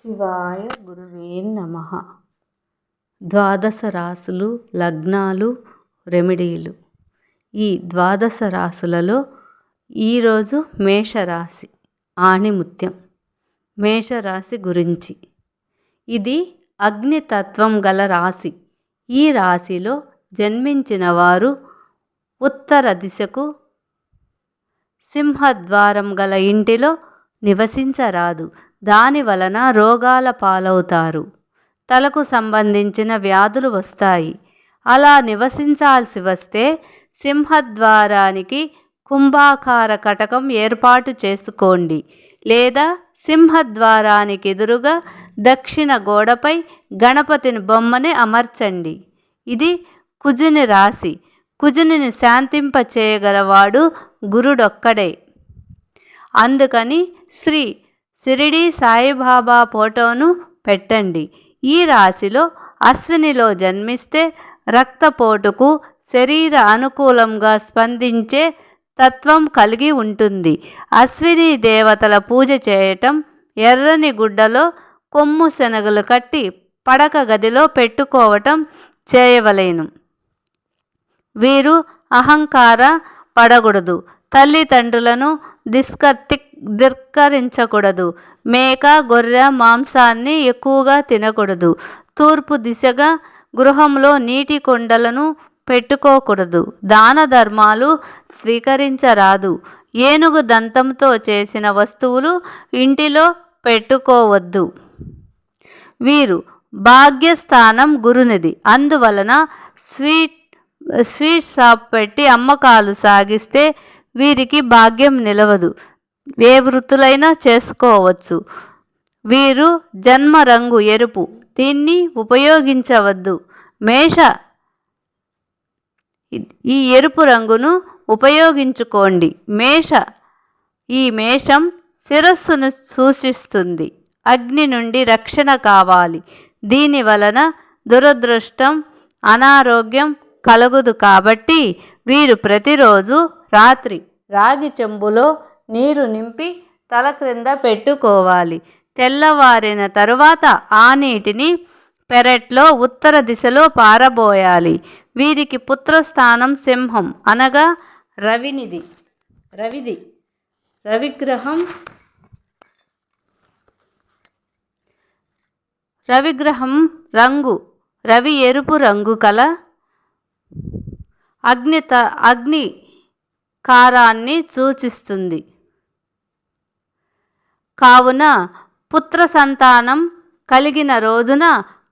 శివాయ గురువే నమ. ద్వాదశ రాశులు లగ్నాలు రెమెడీలు. ఈ ద్వాదశ రాశులలో ఈరోజు మేషరాశి ఆణిముత్యం. మేషరాశి గురించి. ఇది అగ్నితత్వం గల రాశి. ఈ రాశిలో జన్మించిన వారు ఉత్తర దిశకు సింహద్వారం గల ఇంటిలో నివసించరాదు. దాని వలన రోగాల పాలవుతారు. తలకు సంబంధించిన వ్యాధులు వస్తాయి. అలా నివసించాల్సి వస్తే సింహద్వారానికి కుంభాకార కటకం ఏర్పాటు చేసుకోండి. లేదా సింహద్వారానికి ఎదురుగా దక్షిణ గోడపై గణపతిని బొమ్మని అమర్చండి. ఇది కుజుని రాశి. కుజునిని శాంతింప చేయగలవాడు గురుడొక్కడే. అందుకని శ్రీ షిరిడి సాయిబాబా ఫోటోను పెట్టండి. ఈ రాశిలో అశ్వినిలో జన్మిస్తే రక్తపోటుకు శరీర అనుకూలంగా స్పందించే తత్వం కలిగి ఉంటుంది. అశ్విని దేవతల పూజ చేయటం ఎర్రని గుడ్డలో కొమ్ము శనగలు కట్టి పడక గదిలో పెట్టుకోవటం చేయవలేను. వీరు అహంకార పడకూడదు. తల్లిదండ్రులను దిస్కత్తి ధిక్కరించకూడదు. మేక గొర్రె మాంసాన్ని ఎక్కువగా తినకూడదు. తూర్పు దిశగా గృహంలో నీటి కొండలను పెట్టుకోకూడదు. దాన ధర్మాలు స్వీకరించరాదు. ఏనుగు దంతంతో చేసిన వస్తువులు ఇంటిలో పెట్టుకోవద్దు. వీరు భాగ్యస్థానం గురునిది. అందువలన స్వీట్ స్వీట్ షాప్ పెట్టి అమ్మకాలు సాగిస్తే వీరికి భాగ్యం నిలవదు. ఏ వృత్తులైనా చేసుకోవచ్చు. వీరు జన్మ రంగు ఎరుపు. దీన్ని ఉపయోగించవద్దు. మేష ఈ ఎరుపు రంగును ఉపయోగించుకోండి. మేష ఈ మేషం శిరస్సును సూచిస్తుంది. అగ్ని నుండి రక్షణ కావాలి. దీని వలన దురదృష్టం అనారోగ్యం కలుగుదు కాబట్టి వీరు ప్రతిరోజు రాత్రి రాగి చెంబులో నీరు నింపి తల క్రింద పెట్టుకోవాలి. తెల్లవారిన తరువాత ఆ నీటిని పెరట్లో ఉత్తర దిశలో పారబోయాలి. వీరికి పుత్రస్థానం సింహం అనగా రవినిది రవిది. రవిగ్రహం. రవిగ్రహం రంగు. రవి ఎరుపు రంగు కల. అగ్నిత అగ్ని కారాన్ని సూచిస్తుంది. కావున పుత్ర సంతానం కలిగిన రోజున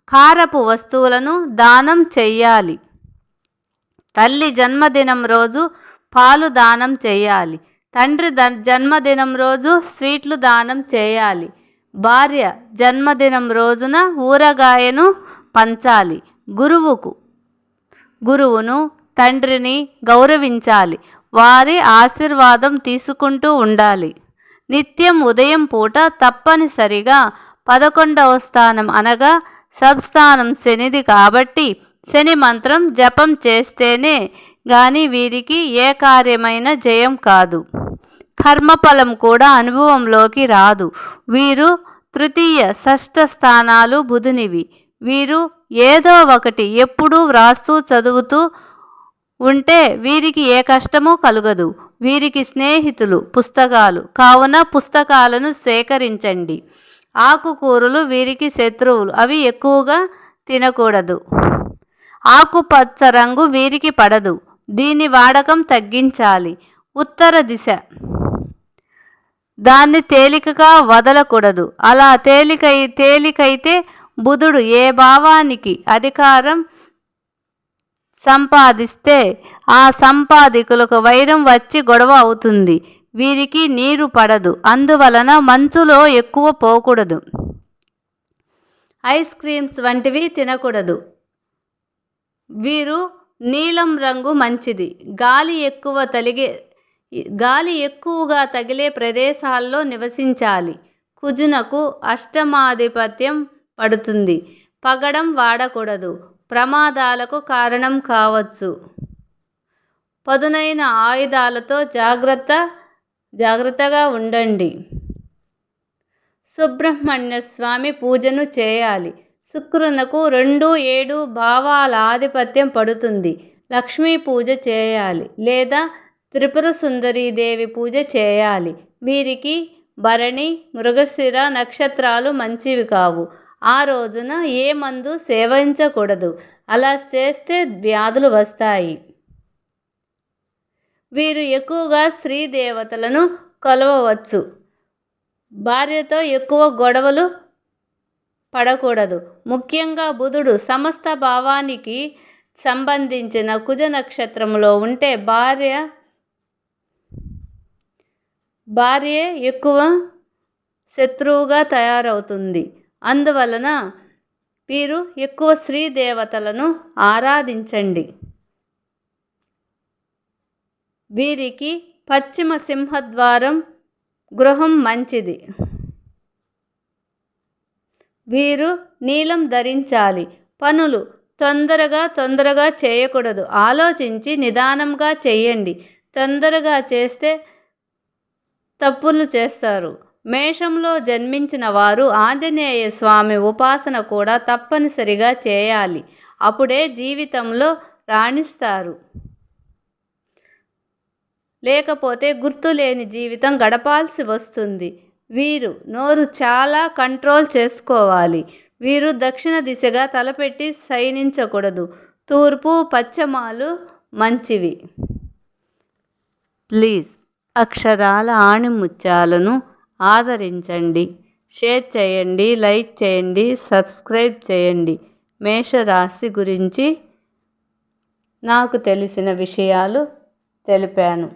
కారపు వస్తువులను దానం చెయ్యాలి. తల్లి జన్మదినం రోజు పాలు దానం చేయాలి తండ్రి ద జన్మదినం రోజు స్వీట్లు దానం చేయాలి భార్య జన్మదినం రోజున ఊరగాయను పంచాలి. గురువుకు గురువును తండ్రిని గౌరవించాలి. వారి ఆశీర్వాదం తీసుకుంటూ ఉండాలి. నిత్యం ఉదయం పూట తప్పనిసరిగా పదకొండవ స్థానం అనగా సబ్స్థానం శనిది కాబట్టి శని మంత్రం జపం చేస్తేనే కానీ వీరికి ఏ కార్యమైన జయం కాదు. కర్మఫలం కూడా అనుభవంలోకి రాదు. వీరు తృతీయ షష్ఠ స్థానాలు బుధునివి. వీరు ఏదో ఒకటి ఎప్పుడూ వ్రాస్తూ చదువుతూ ఉంటే వీరికి ఏ కష్టమూ కలుగదు. వీరికి స్నేహితులు పుస్తకాలు. కావున పుస్తకాలను సేకరించండి. ఆకుకూరలు వీరికి శత్రువులు. అవి ఎక్కువగా తినకూడదు. ఆకుపచ్చ రంగు వీరికి పడదు. దీని వాడకం తగ్గించాలి. ఉత్తర దిశ. దాన్ని తేలికగా వదలకూడదు. అలా తేలికై తేలికైతే బుధుడు ఏ భావానికి అధికారం సంపాదిస్తే ఆ సంపాదికులకు వైరం వచ్చి గొడవ అవుతుంది. వీరికి నీరు పడదు. అందువలన మంచులో ఎక్కువ పోకూడదు. ఐస్ క్రీమ్స్ వంటివి తినకూడదు. వీరు నీలం రంగు మంచిది. గాలి ఎక్కువ తలిగే గాలి ఎక్కువగా తగిలే ప్రదేశాల్లో నివసించాలి. కుజునకు అష్టమాధిపత్యం పడుతుంది. పగడం వాడకూడదు. ప్రమాదాలకు కారణం కావచ్చు. పదునైన ఆయుధాలతో జాగ్రత్త జాగ్రత్తగా ఉండండి. సుబ్రహ్మణ్య స్వామి పూజను చేయాలి. శుక్రునకు రెండు ఏడు భావాల ఆధిపత్యం పడుతుంది. లక్ష్మీ పూజ చేయాలి లేదా త్రిపుర సుందరీదేవి పూజ చేయాలి. వీరికి భరణి మృగశిర నక్షత్రాలు మంచివి కావు. ఆ రోజున ఏ మందు సేవించకూడదు. అలా చేస్తే వ్యాధులు వస్తాయి. వీరు ఎక్కువగా స్త్రీ దేవతలను కొలవవచ్చు. భార్యతో ఎక్కువ గొడవలు పడకూడదు. ముఖ్యంగా బుధుడు సమస్త భావానికి సంబంధించిన కుజ నక్షత్రంలో ఉంటే భార్య భార్య ఎక్కువ శత్రువుగా తయారవుతుంది. అందువలన వీరు ఎక్కువ స్త్రీ దేవతలను ఆరాధించండి. వీరికి పశ్చిమ సింహద్వారం గృహం మంచిది. వీరు నీలం ధరించాలి. పనులు తొందరగా తొందరగా చేయకూడదు. ఆలోచించి నిదానంగా చేయండి. తొందరగా చేస్తే తప్పులు చేస్తారు. మేషంలో జన్మించిన వారు ఆంజనేయ స్వామి ఉపాసన కూడా తప్పనిసరిగా చేయాలి. అప్పుడే జీవితంలో రాణిస్తారు. లేకపోతే గుర్తులేని జీవితం గడపాల్సి వస్తుంది. వీరు నోరు చాలా కంట్రోల్ చేసుకోవాలి. వీరు దక్షిణ దిశగా తలపెట్టి శయనించకూడదు. తూర్పు పశ్చిమాలు మంచివి. ప్లీజ్ అక్షరాల ఆణిముత్యాలను ఆదరించండి. షేర్ చేయండి లైక్ చేయండి సబ్స్క్రైబ్ చేయండి. మేషరాశి గురించి నాకు తెలిసిన విషయాలు తెలిపాను.